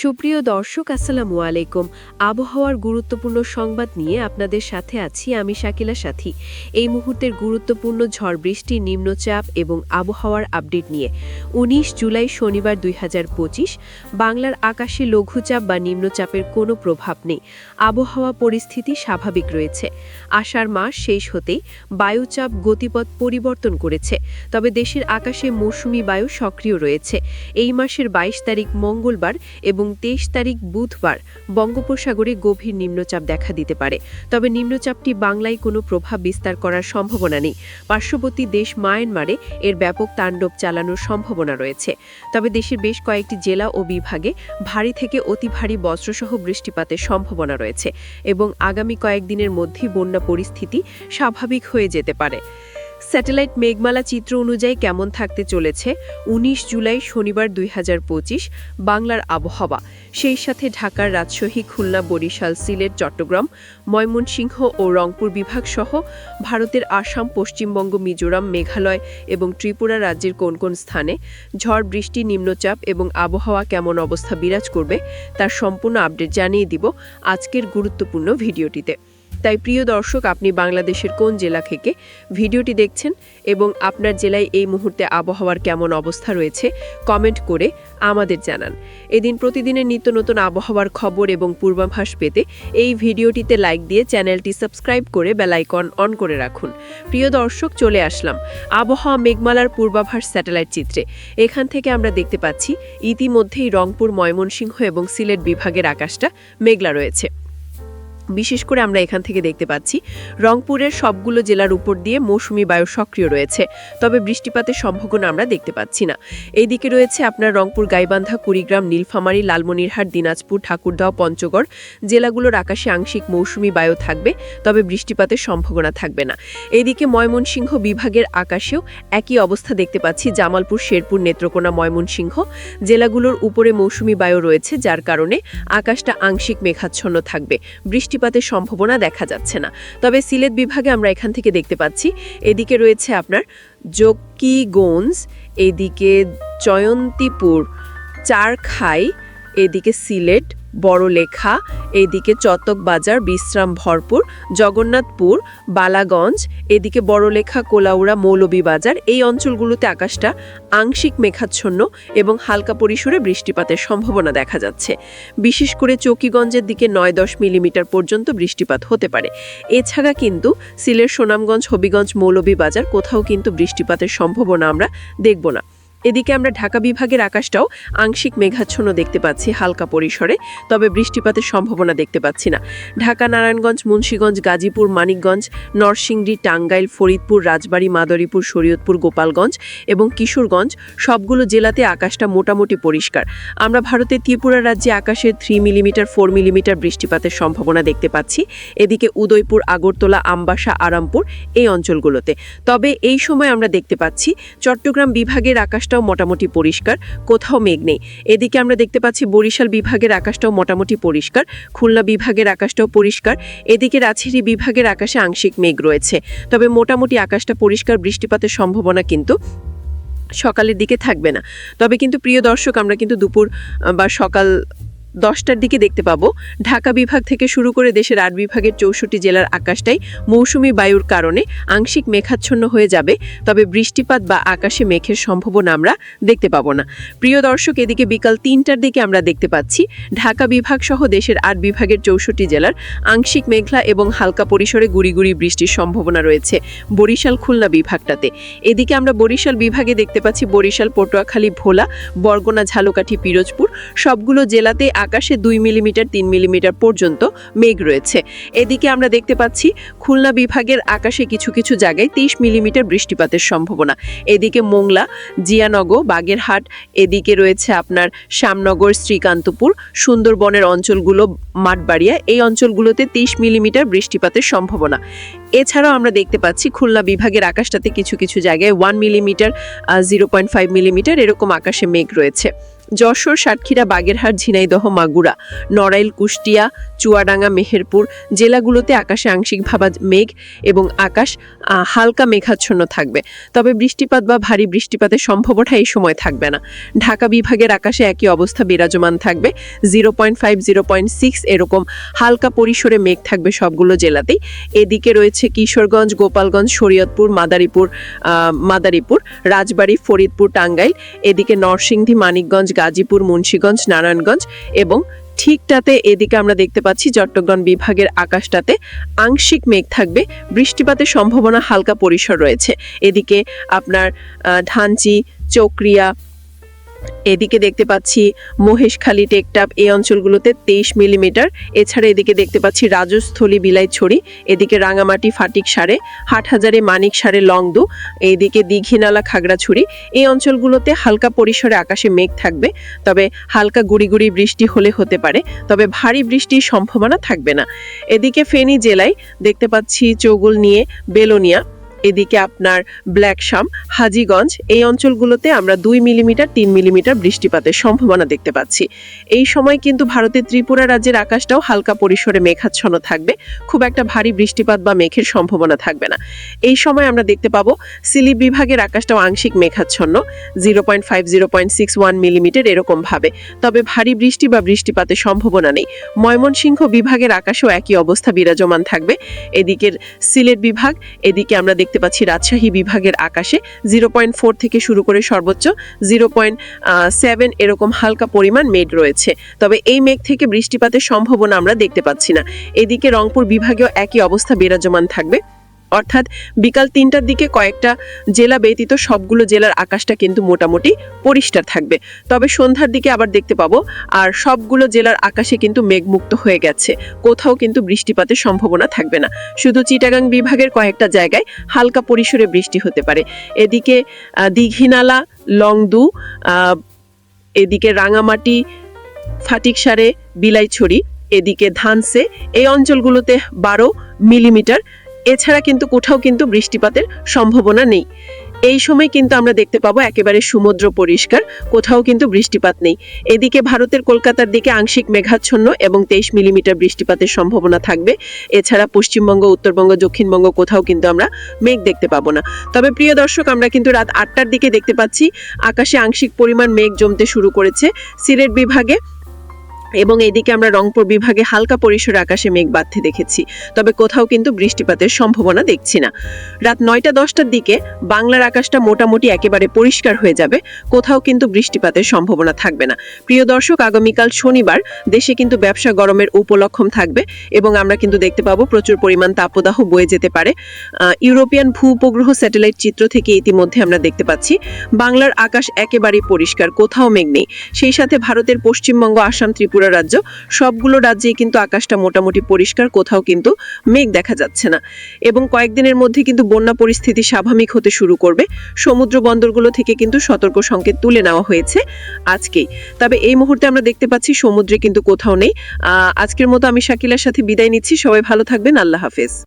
সুপ্রিয় দর্শক, আসসালামু আলাইকুম। আবহাওয়ার গুরুত্বপূর্ণ সংবাদ নিয়ে আপনাদের সাথে আছি আমি শাকিলা সাথী। এই মুহূর্তের গুরুত্বপূর্ণ ঝড় বৃষ্টি নিম্নচাপ এবং আবহাওয়ার আপডেট নিয়ে ১৯ জুলাই শনিবার দুই হাজার পঁচিশ বাংলার আকাশে লঘুচাপ বা নিম্নচাপের কোনো প্রভাব নেই। আবহাওয়া পরিস্থিতি স্বাভাবিক রয়েছে। আষাঢ় মাস শেষ হতেই বায়ুচাপ গতিপথ পরিবর্তন করেছে। তবে দেশের আকাশে মৌসুমি বায়ু সক্রিয় রয়েছে। এই মাসের ২২ তারিখ মঙ্গলবার এবং তেইশ তারিখ বুধবার বঙ্গোপসাগরে গভীর নিম্নচাপ দেখা দিতে পারে। তবে নিম্নচাপটি বাংলায় কোনো প্রভাব বিস্তার করার সম্ভাবনা নেই। পার্শ্ববর্তী দেশ মায়ানমারে এর ব্যাপক তাণ্ডব চালানোর সম্ভাবনা রয়েছে। তবে দেশের বেশ কয়েকটি জেলা ও বিভাগে ভারী থেকে অতি ভারী বজ্রসহ বৃষ্টিপাতের সম্ভাবনা রয়েছে এবং আগামী কয়েকদিনের মধ্যেই বন্যা পরিস্থিতি স্বাভাবিক হয়ে যেতে পারে। স্যাটেলাইট মেঘমালা চিত্র অনুযায়ী কেমন থাকতে চলেছে? ১৯ জুলাই, শনিবার দুই হাজার পঁচিশ, বাংলার আবহাওয়া। সেই সাথে ঢাকার রাজশাহী, খুলনা, বরিশাল, সিলেট, চট্টগ্রাম, ময়মনসিংহ ও রংপুর বিভাগ সহ ভারতের আসাম, পশ্চিমবঙ্গ, মিজোরাম, মেঘালয় এবং ত্রিপুরা রাজ্যের কোন কোন স্থানে ঝড়, বৃষ্টি, নিম্নচাপ এবং আবহাওয়া কেমন অবস্থা বিরাজ করবে, তার সম্পূর্ণ আপডেট জানিয়ে দিব আজকের গুরুত্বপূর্ণ ভিডিওটিতে। তাই প্রিয় দর্শক, আপনি বাংলাদেশের কোন জেলা থেকে ভিডিওটি দেখছেন এবং আপনার জেলায় এই মুহূর্তে আবহাওয়ার কেমন অবস্থা রয়েছে কমেন্ট করে আমাদের জানান। এদিন প্রতিদিনের নিত্য নতুন আবহাওয়ার খবর এবং পূর্বাভাস পেতে এই ভিডিওটিতে লাইক দিয়ে চ্যানেলটি সাবস্ক্রাইব করে বেলাইকন অন করে রাখুন। প্রিয় দর্শক, চলে আসলাম আবহাওয়া মেঘমালার পূর্বাভাস স্যাটেলাইট চিত্রে। এখান থেকে আমরা দেখতে পাচ্ছি, ইতিমধ্যেই রংপুর, ময়মনসিংহ এবং সিলেট বিভাগের আকাশটা মেঘলা রয়েছে। বিশেষ করে আমরা এখান থেকে দেখতে পাচ্ছি, রংপুরের সবগুলো জেলার উপর দিয়ে মৌসুমি বায়ু সক্রিয় রয়েছে, তবে বৃষ্টিপাতের সম্ভাবনা আমরা দেখতে পাচ্ছি না। এইদিকে রয়েছে আপনার রংপুর, গাইবান্ধা, কুড়িগ্রাম, নীলফামারী, লালমনিরহাট, দিনাজপুর, ঠাকুরদাও, পঞ্চগড়, জেলাগুলোর আকাশে আংশিক মৌসুমি বায়ু থাকবে, তবে বৃষ্টিপাতের সম্ভাবনা থাকবে না। এইদিকে ময়মনসিংহ বিভাগের আকাশেও একই অবস্থা দেখতে পাচ্ছি, জামালপুর, শেরপুর, নেত্রকোনা, ময়মনসিংহ জেলাগুলোর উপরে মৌসুমি বায়ু রয়েছে, যার কারণে আকাশটা আংশিক মেঘাচ্ছন্ন থাকবে। বৃষ্টিপাতের সম্ভাবনা দেখা যাচ্ছে না। তবে সিলেট বিভাগে আমরা এখান থেকে দেখতে পাচ্ছি, এদিকে রয়েছে আপনার জকিগঞ্জ এদিকে জয়ন্তীপুর চারখাই, এদিকে সিলেট বড়লেখা এদিকে চতক বাজার, বিশ্রাম ভরপুর, জগন্নাথপুর, বালাগঞ্জ, এদিকে বড়লেখা কোলাউড়া মৌলভীবাজার এই অঞ্চলগুলোতে আকাশটা আংশিক মেঘাচ্ছন্ন এবং হালকা পরিসরে বৃষ্টিপাতের সম্ভাবনা দেখা যাচ্ছে। বিশেষ করে চকিগঞ্জের দিকে নয় দশ মিলিমিটার পর্যন্ত বৃষ্টিপাত হতে পারে। এছাড়া কিন্তু সিলেট, সুনামগঞ্জ, হবিগঞ্জ মৌলভীবাজার কোথাও কিন্তু বৃষ্টিপাতের সম্ভাবনা আমরা দেখব না। এদিকে আমরা ঢাকা বিভাগের আকাশটাও আংশিক মেঘাচ্ছন্ন দেখতে পাচ্ছি হালকা পরিসরে, তবে বৃষ্টিপাতের সম্ভাবনা দেখতে পাচ্ছি না। ঢাকা, নারায়ণগঞ্জ, মুন্সীগঞ্জ, গাজীপুর, মানিকগঞ্জ, নরসিংদী, টাঙ্গাইল, ফরিদপুর, রাজবাড়ী, মাদারীপুর, শরীয়তপুর, গোপালগঞ্জ এবং কিশোরগঞ্জ সবগুলো জেলাতে আকাশটা মোটামুটি পরিষ্কার। আমরা ভারতের ত্রিপুরা রাজ্যে আকাশে থ্রি মিলিমিটার ফোর মিলিমিটার বৃষ্টিপাতের সম্ভাবনা দেখতে পাচ্ছি। এদিকে উদয়পুর, আগরতলা, আমবাসা, আরামপুর এই অঞ্চলগুলোতে। তবে এই সময় আমরা দেখতে পাচ্ছি চট্টগ্রাম বিভাগের আকাশটাও মোটামুটি পরিষ্কার, কোথাও মেঘ নেই। এদিকে আমরা দেখতে পাচ্ছি বরিশাল বিভাগের আকাশটাও মোটামুটি পরিষ্কার, খুলনা বিভাগের আকাশটাও পরিষ্কার, এদিকে রাজশাহী বিভাগের আকাশে আংশিক মেঘ রয়েছে। তবে মোটামুটি আকাশটা পরিষ্কার, বৃষ্টিপাতের সম্ভাবনা কিন্তু সকালের দিকে থাকবে না। তবে কিন্তু প্রিয় দর্শক, আমরা কিন্তু দুপুর বা সকাল দশটার দিকে দেখতে পাবো। ঢাকা বিভাগ থেকে শুরু করে দেশের আট বিভাগের চৌষট্টি জেলার আকাশটাই মৌসুমি বায়ুর কারণে আংশিক মেঘাচ্ছন্ন হয়ে যাবে, তবে বৃষ্টিপাত বা আকাশে মেঘের সম্ভাবনা আমরা দেখতে পাবো না। প্রিয় দর্শক, এদিকে বিকাল তিনটার দিকে আমরা দেখতে পাচ্ছি, ঢাকা বিভাগ সহ দেশের আট বিভাগের চৌষট্টি জেলার আংশিক মেঘলা এবং হালকা পরিসরে গুড়ি গুড়ি বৃষ্টির সম্ভাবনা রয়েছে বরিশাল খুলনা বিভাগটাতে। এদিকে আমরা বরিশাল বিভাগে দেখতে পাচ্ছি, বরিশাল, পটুয়াখালী, ভোলা, বরগুনা, ঝালকাঠি, পিরোজপুর সবগুলো জেলাতে আকাশে দুই মিলিমিটার, তিন মিলিমিটার পর্যন্ত মেঘ রয়েছে। এদিকে আমরা দেখতে পাচ্ছি, খুলনা বিভাগের আকাশে কিছু কিছু জায়গায় তিরিশ মিলিমিটার বৃষ্টিপাতের সম্ভাবনা। এদিকে মোংলা, জিয়ানগর, বাগেরহাট, এদিকে রয়েছে আপনার শ্যামনগর শ্রীকান্তপুর, সুন্দরবনের অঞ্চলগুলো, মাঠবাড়িয়া, এই অঞ্চলগুলোতে তিরিশ মিলিমিটার বৃষ্টিপাতের সম্ভাবনা। এছাড়াও আমরা দেখতে পাচ্ছি, খুলনা বিভাগের আকাশটাতে কিছু কিছু জায়গায় one millimetre zero point five millimetre এরকম আকাশে মেঘ রয়েছে। যশোর, সাতক্ষীরা, বাগেরহাট, ঝিনাইদহ, মাগুরা, নড়াইল, কুষ্টিয়া, চুয়াডাঙ্গা, মেহেরপুর জেলাগুলোতে আকাশে আংশিক ভাবা মেঘ এবং আকাশ হালকা মেঘাচ্ছন্ন থাকবে। তবে বৃষ্টিপাত বা ভারী বৃষ্টিপাতের সম্ভাবনা এই সময় থাকবে না। ঢাকা বিভাগের আকাশে একই অবস্থা বিরাজমান থাকবে। Zero point five, zero point six এরকম হালকা পরিসরে মেঘ থাকবে সবগুলো জেলাতেই। এদিকে রয়েছে কিশোরগঞ্জ, গোপালগঞ্জ, শরীয়তপুর, মাদারীপুর মাদারীপুর, রাজবাড়ী, ফরিদপুর, টাঙ্গাইল। এদিকে নরসিংদী, মানিকগঞ্জ গাজীপুর, মুন্সীগঞ্জ, নারায়ণগঞ্জ এবং ঠিকটাতে এদিকে আমরা দেখতে পাচ্ছি চট্টগ্রাম বিভাগের আকাশটাতে আংশিক মেঘ থাকবে, বৃষ্টিপাতের সম্ভাবনা হালকা পরিসর রয়েছে। এদিকে আপনার ধানচি, চক্রিয়া এদিকে দেখতে পাচ্ছি মহেশখালী টেকটাপ এই অঞ্চলগুলোতে তেইশ মিলিমিটার। এছাড়া এদিকে দেখতে পাচ্ছি রাজস্থলী বিলাইছড়ি, এদিকে রাঙামাটি ফাটিক সারে, হাটহাজারে মানিক সারে লংদু, এইদিকে দীঘিনালা খাগড়াছড়ি। এই অঞ্চলগুলোতে হালকা পরিসরে আকাশে মেঘ থাকবে, তবে হালকা গুড়ি গুড়ি বৃষ্টি হলে হতে পারে, তবে ভারী বৃষ্টির সম্ভাবনা থাকবে না। এদিকে ফেনী জেলায় দেখতে পাচ্ছি চৌগুল নিয়ে বেলোনিয়া এদিকে আপনার ব্ল্যাকশাম হাজিগঞ্জ এই অঞ্চলগুলোতে আমরা দুই মিলিমিটার, তিন মিলিমিটার বৃষ্টিপাতের সম্ভাবনা দেখতে পাচ্ছি। এই সময় কিন্তু ভারতের ত্রিপুরা রাজ্যের আকাশটাও হালকা পরিসরে মেঘাচ্ছন্ন থাকবে। খুব একটা ভারী বৃষ্টিপাত বা মেঘের সম্ভাবনা থাকবে না। এই সময় আমরা দেখতে পাবো সিলিপ বিভাগের আকাশটাও আংশিক মেঘাচ্ছন্ন zero point five zero point six one millimetre এরকম ভাবে। তবে ভারী বৃষ্টি বা বৃষ্টিপাতের সম্ভাবনা নেই। ময়মনসিংহ বিভাগের আকাশেও একই অবস্থা বিরাজমান থাকবে। এদিকের সিলেট বিভাগ, এদিকে আমরা দেখতে পাচ্ছি রাজশাহী বিভাগের আকাশে জিরো পয়েন্ট ফোর থেকে শুরু করে সর্বোচ্চ জিরো পয়েন্ট সেভেন এরকম হালকা পরিমাণ মেঘ রয়েছে। তবে এই মেঘ থেকে বৃষ্টিপাতের সম্ভাবনা আমরা দেখতে পাচ্ছি না। এদিকে রংপুর বিভাগেও একই অবস্থা বিরাজমান থাকবে। অর্থাৎ বিকাল তিনটার দিকে কয়েকটা জেলা ব্যতীত সবগুলো জেলার আকাশটা কিন্তু মোটামুটি পরিষ্কার থাকবে। তবে সন্ধ্যার দিকে আবার দেখতে পাবো, আর সবগুলো জেলার আকাশে কিন্তু মেঘমুক্ত হয়ে গেছে। কোথাও কিন্তু বৃষ্টিপাতের সম্ভাবনা থাকবে না। শুধু চিটাগাং বিভাগের কয়েকটা জায়গায় হালকা পরিসরে বৃষ্টি হতে পারে। এদিকে দীঘিনালা, লংদু এদিকে রাঙামাটি, ফাটিকসারে, বিলাইছড়ি, এদিকে ধানসে, এই অঞ্চলগুলোতে বারো মিলিমিটার এছাড়া কিন্তু কোথাও কিন্তু বৃষ্টিপাতের সম্ভাবনা নেই। এই সময় কিন্তু আমরা দেখতে পাবো একেবারে সমুদ্র পরিষ্কার, কোথাও কিন্তু বৃষ্টিপাত নেই। এদিকে ভারতের কলকাতার দিকে আংশিক মেঘাচ্ছন্ন এবং তেইশ মিলিমিটার বৃষ্টিপাতের সম্ভাবনা থাকবে। এছাড়া পশ্চিমবঙ্গ, উত্তরবঙ্গ, দক্ষিণবঙ্গ কোথাও কিন্তু আমরা মেঘ দেখতে পাবো না। তবে প্রিয় দর্শক, আমরা কিন্তু রাত আটটার দিকে দেখতে পাচ্ছি, আকাশে আংশিক পরিমাণ মেঘ জমতে শুরু করেছে সিলেট বিভাগে। এবং এদিকে আমরা রংপুর বিভাগে হালকা পরিসরে আকাশে মেঘ বাড়তে দেখেছি, তবে কোথাও কিন্তু বৃষ্টিপাতের সম্ভাবনা দেখছি না। রাত নয়টা দশটার দিকে বাংলার আকাশটা মোটামুটি একেবারে পরিষ্কার হয়ে যাবে, কোথাও কিন্তু বৃষ্টিপাতের সম্ভাবনা থাকবে না। প্রিয় দর্শক, আগামীকাল শনিবার দেশে কিন্তু ব্যবসা গরমের উপলক্ষম থাকবে এবং আমরা কিন্তু দেখতে পাবো প্রচুর পরিমাণ তাপদাহ বয়ে যেতে পারে। ইউরোপিয়ান ভূ উপগ্রহ স্যাটেলাইট চিত্র থেকে ইতিমধ্যে আমরা দেখতে পাচ্ছি, বাংলার আকাশ একেবারেই পরিষ্কার, কোথাও মেঘ নেই। সেই সাথে ভারতের পশ্চিমবঙ্গ, আসাম, ত্রিপুরা রাজ্য, সবগুলো রাজ্যেই কিন্তু আকাশটা মোটামুটি পরিষ্কার, কোথাও কিন্তু মেঘ দেখা যাচ্ছে না। এবং কয়েকদিনের মধ্যে কিন্তু বন্যা পরিস্থিতি স্বাভাবিক হতে শুরু করবে। সমুদ্র বন্দরগুলো থেকে কিন্তু সতর্ক সংকেত তুলে নেওয়া হয়েছে আজকেই। তবে এই মুহূর্তে আমরা দেখতে পাচ্ছি সমুদ্রে কিন্তু কোথাও নেই। আজকের মতো আমি শাকিলার সাথে বিদায় নিচ্ছি। সবাই ভালো থাকবেন। আল্লাহ হাফেজ।